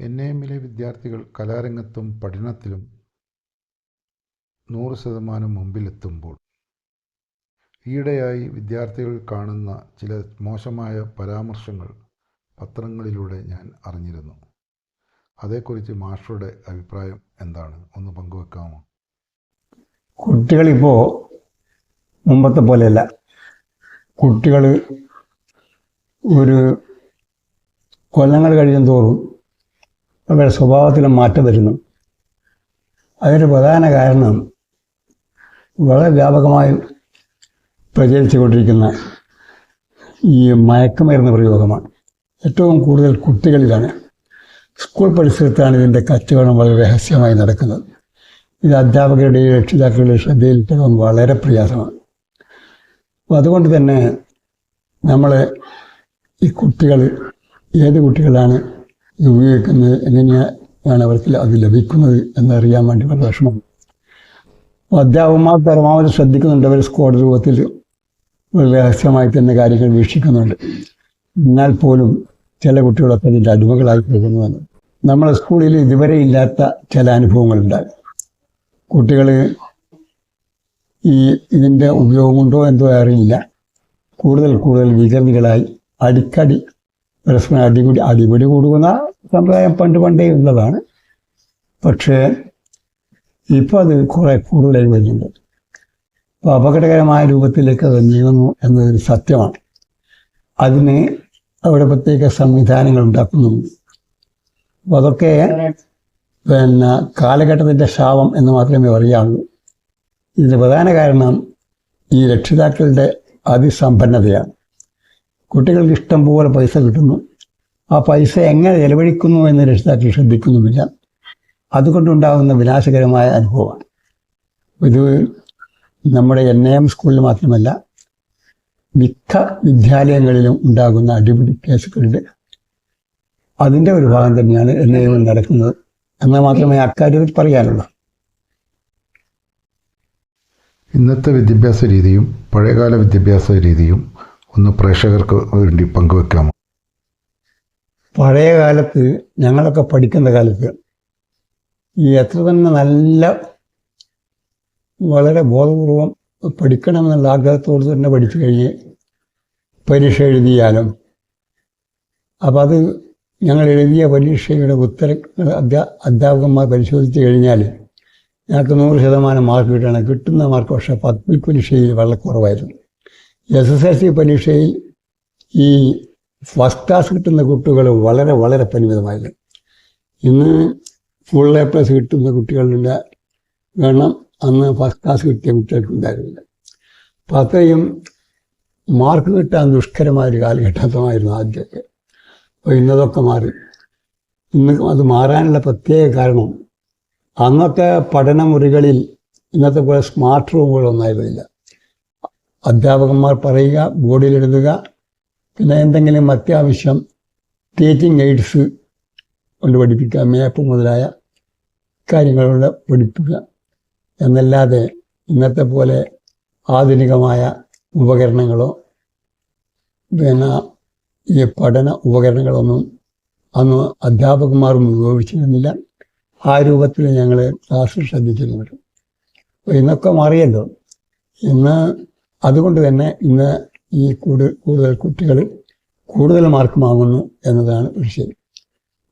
N എമ്മിലെ വിദ്യാർത്ഥികൾ കലാരംഗത്തും പഠനത്തിലും നൂറ് ശതമാനം മുമ്പിലെത്തുമ്പോൾ ഈയിടെയായി വിദ്യാർത്ഥികൾ കാണുന്ന ചില മോശമായ പരാമർശങ്ങൾ പത്രങ്ങളിലൂടെ ഞാൻ അറിഞ്ഞിരുന്നു. അതേക്കുറിച്ച് മാഷറുടെ അഭിപ്രായം എന്താണ്? ഒന്ന് പങ്കുവെക്കാമോ? കുട്ടികളിപ്പോൾ മുമ്പത്തെ പോലെയല്ല. കുട്ടികൾ ഒരു കൊല്ലങ്ങൾ കഴിയും തോറും അവരുടെ സ്വഭാവത്തിൽ മാറ്റം വരുന്നു. അതിന് പ്രധാന കാരണം വളരെ വ്യാപകമായി പ്രചരിച്ചുകൊണ്ടിരിക്കുന്ന ഈ മയക്കുമരുന്ന് പ്രയോഗമാണ്. ഏറ്റവും കൂടുതൽ കുട്ടികളിലാണ് സ്കൂൾ പരിസരത്താണ് ഇതിന്റെ കച്ചവടം വളരെ രഹസ്യമായി നടക്കുന്നത്. ഇത് അധ്യാപകരുടെയും രക്ഷിതാക്കളുടെയും ശ്രദ്ധയിൽപ്പെടാൻ വളരെ പ്രയാസമാണ്. അപ്പോൾ അതുകൊണ്ട് തന്നെ നമ്മൾ ഈ കുട്ടികൾ ഏത് കുട്ടികളാണ് ഇത് ഉപയോഗിക്കുന്നത് എങ്ങനെയാണ് അവർക്ക് അത് ലഭിക്കുന്നത് എന്നറിയാൻ വേണ്ടി വളരെ വിഷമം അധ്യാപകന്മാർ പരമാവധി ശ്രദ്ധിക്കുന്നുണ്ട്. അവർ സ്കോഡ് രൂപത്തിൽ രഹസ്യമായി തന്നെ കാര്യങ്ങൾ വീക്ഷിക്കുന്നുണ്ട്. എന്നാൽ പോലും ചില കുട്ടികളൊക്കെ അതിന്റെ അടിമകളായി പോകുന്നതാണ്. നമ്മളെ സ്കൂളിൽ ഇതുവരെ ഇല്ലാത്ത ചില അനുഭവങ്ങളുണ്ടാകും കുട്ടികൾ ഈ ഇതിന്റെ ഉപയോഗമുണ്ടോ എന്തോ അറിയില്ല. കൂടുതൽ കൂടുതൽ വികൃതികളായി അടിക്കടി പരസ്പരം അടിപിടി അടിപിടി കൂടുന്ന സമ്പ്രദായം പണ്ട് പണ്ടേ ഉള്ളതാണ്. പക്ഷേ ഇപ്പോൾ അത് കുറെ കൂടുതലായി വരുന്നുണ്ട്. അപ്പോൾ അപകടകരമായ രൂപത്തിലേക്ക് അത് നീങ്ങുന്നു എന്നതൊരു സത്യമാണ്. അതിന് അവിടെ പ്രത്യേക സംവിധാനങ്ങൾ ഉണ്ടാക്കുന്നുണ്ട്. അപ്പോൾ അതൊക്കെ പിന്നെ കാലഘട്ടത്തിന്റെ ശാപം എന്ന് മാത്രമേ പറയാനുള്ളൂ ഇതിന്റെ പ്രധാന കാരണം ഈ രക്ഷിതാക്കളുടെ അതിസമ്പന്നതയാണ്. കുട്ടികൾക്ക് ഇഷ്ടം പോലെ പൈസ കിട്ടുന്നു. ആ പൈസ എങ്ങനെ ചെലവഴിക്കുന്നു എന്ന് രക്ഷിതാക്കൾ ശ്രദ്ധിക്കുന്നുമില്ല. അതുകൊണ്ടുണ്ടാകുന്ന വിനാശകരമായ അനുഭവമാണ്. ഇത് നമ്മുടെ എൻ എ സ്കൂളിൽ മാത്രമല്ല മിക്ക വിദ്യാലയങ്ങളിലും ഉണ്ടാകുന്ന അടിപിടി കേസുകളുടെ അതിന്റെ ഒരു ഭാഗം തന്നെയാണ് എൻ എം നടക്കുന്നത്. എന്നാൽ മാത്രമേ അക്കാര്യത്തിൽ പറയാനുള്ളൂ. ഇന്നത്തെ വിദ്യാഭ്യാസ രീതിയും പഴയകാല വിദ്യാഭ്യാസ രീതിയും ഒന്ന് പ്രേക്ഷകർക്ക് വേണ്ടി പങ്കുവെക്കാമോ? പഴയ കാലത്ത് ഞങ്ങളൊക്കെ പഠിക്കുന്ന കാലത്ത് ഈ എത്ര തന്നെ നല്ല വളരെ ബോധപൂർവം പഠിക്കണമെന്നുള്ള ആഗ്രഹത്തോട് തന്നെ പഠിച്ചു കഴിഞ്ഞ് പരീക്ഷ എഴുതിയാലും. അപ്പം അത് ഞങ്ങൾ എഴുതിയ പരീക്ഷയുടെ ഉത്തരങ്ങൾ അധ്യാ അധ്യാപകന്മാർ പരിശോധിച്ച് കഴിഞ്ഞാൽ ഞങ്ങൾക്ക് നൂറ് ശതമാനം മാർക്ക് കിട്ടണം കിട്ടുന്ന മാർക്ക് പക്ഷേ പബ്ലിക് പരീക്ഷയിൽ വളരെ കുറവായിരുന്നു. എസ് എസ് എൽ സി പരീക്ഷയിൽ ഈ ഫസ്റ്റ് ക്ലാസ് കിട്ടുന്ന കുട്ടികൾ വളരെ വളരെ പരിമിതമായിരുന്നു ഇന്ന് ഫുൾ എ പ്ലസ് കിട്ടുന്ന കുട്ടികളുടെ വേണം അന്ന് ഫസ്റ്റ് ക്ലാസ് കിട്ടിയ കുട്ടികൾക്ക് ഉണ്ടായിരുന്നില്ല. അപ്പം അത്രയും മാർക്ക് കിട്ടാൻ ദുഷ്കരമായ ഒരു കാലഘട്ടമായിരുന്നു ആദ്യമൊക്കെ. അപ്പോൾ ഇന്നതൊക്കെ മാറി. ഇന്ന് അത് മാറാനുള്ള പ്രത്യേക കാരണം അന്നൊക്കെ പഠനമുറികളിൽ ഇന്നത്തെ പോലെ സ്മാർട്ട് റൂമുകളൊന്നും ആയിരുന്നില്ല. അധ്യാപകന്മാർ പറയുക ബോർഡിൽ എഴുതുക പിന്നെ എന്തെങ്കിലും അത്യാവശ്യം ടീച്ചിങ് എയ്ഡ്സ് കൊണ്ട് പഠിപ്പിക്കുക മേപ്പ് മുതലായ കാര്യങ്ങളോട് പഠിപ്പിക്കുക. എന്നല്ലാതെ ഇന്നത്തെ പോലെ ആധുനികമായ ഉപകരണങ്ങളോ പിന്നെ ഈ പഠന ഉപകരണങ്ങളൊന്നും അന്ന് അധ്യാപകന്മാരും ഉപയോഗിച്ചിരുന്നില്ല. ആ രൂപത്തിൽ ഞങ്ങൾ ക്ലാസ്സിൽ ശ്രദ്ധിച്ചിരുന്നു. ഇന്നൊക്കെ മാറിയല്ലോ. ഇന്ന് അതുകൊണ്ട് തന്നെ ഇന്ന് ഈ കൂടുതൽ കുട്ടികൾ കൂടുതൽ മാർക്ക് വാങ്ങുന്നു എന്നതാണ് ഒരു ശരി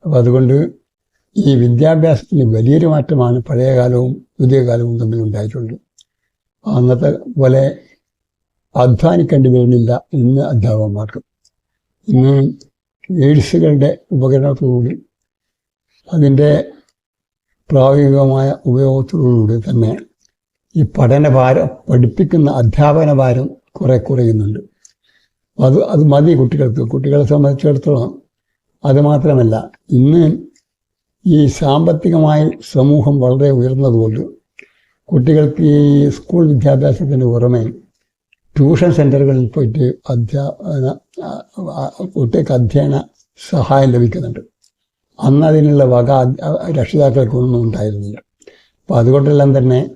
അപ്പോൾ അതുകൊണ്ട് ഈ വിദ്യാഭ്യാസത്തിന് വലിയൊരു മാറ്റമാണ് പഴയ കാലവും പുതിയ കാലവും തമ്മിൽ ഉണ്ടായിട്ടുള്ളത്. അന്നത്തെ പോലെ അധ്വാനിക്കേണ്ടി വരുന്നില്ല ഇന്ന് അധ്യാപകന്മാർക്ക്. ഇന്ന് എയ്ഡ്സുകളുടെ ഉപകരണത്തോടുകൂടി അതിന്റെ പ്രായോഗികമായ ഉപയോഗത്തോടുകൂടി തന്നെ ഈ പഠനഭാരം പഠിപ്പിക്കുന്ന അധ്യാപന ഭാരം കുറെ കുറയുന്നുണ്ട്. അത് അത് മതി കുട്ടികൾക്ക്. കുട്ടികളെ സംബന്ധിച്ചിടത്തോളം അത് മാത്രമല്ല ഇന്ന് ഈ സാമ്പത്തികമായി സമൂഹം വളരെ ഉയർന്നതുകൊണ്ട് കുട്ടികൾക്ക് ഈ സ്കൂൾ വിദ്യാഭ്യാസത്തിന് പുറമെ ട്യൂഷൻ സെന്ററുകളിൽ പോയിട്ട് അധ്യാപന കുട്ടികൾക്ക് അധ്യയന സഹായം ലഭിക്കുന്നുണ്ട്. അന്ന് അതിനുള്ള വക രക്ഷിതാക്കൾക്കൊന്നും ഉണ്ടായിരുന്നില്ല. അപ്പം അതുകൊണ്ടെല്ലാം തന്നെ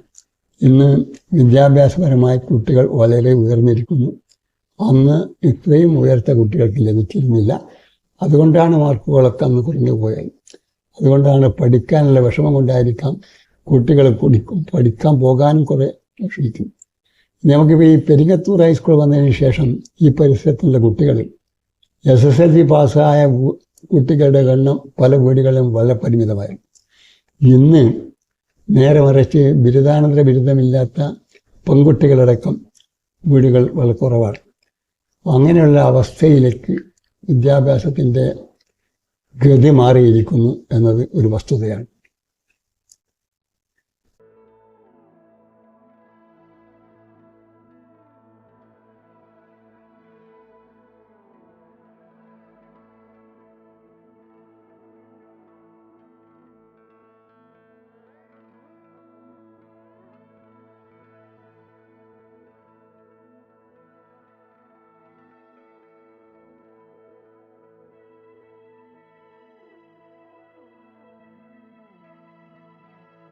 ഇന്ന് വിദ്യാഭ്യാസപരമായി കുട്ടികൾ വളരെ ഉയർന്നിരിക്കുന്നു. അന്ന് ഇത്രയും ഉയർത്ത കുട്ടികൾക്ക് ലഭിച്ചിരുന്നില്ല അതുകൊണ്ടാണ് മാർക്കുകളൊക്കെ അന്ന് കുറഞ്ഞു പോയത് അതുകൊണ്ടാണ് പഠിക്കാനുള്ള വിഷമം കൊണ്ടായിരിക്കാം കുട്ടികൾ കുടിക്കും പഠിക്കാൻ പോകാനും കുറേ വിഷമിക്കും. നമുക്കിപ്പോൾ ഈ പെരിങ്ങത്തൂർ ഹൈസ്കൂൾ വന്നതിന് ശേഷം ഈ പരിസരത്തുള്ള കുട്ടികൾ എസ് എസ് എൽ സി പാസ്സായ കുട്ടികളുടെ എണ്ണം പല വീടുകളിലും വളരെ പരിമിതമായി ഇന്ന് നേരെ മറിച്ച് ബിരുദാനന്തര ബിരുദമില്ലാത്ത പെൺകുട്ടികളടക്കം വീടുകൾ വളരെ കുറവാണ്. അങ്ങനെയുള്ള അവസ്ഥയിലേക്ക് വിദ്യാഭ്യാസത്തിന്റെ ഗതി മാറിയിരിക്കുന്നു എന്നത് ഒരു വസ്തുതയാണ്.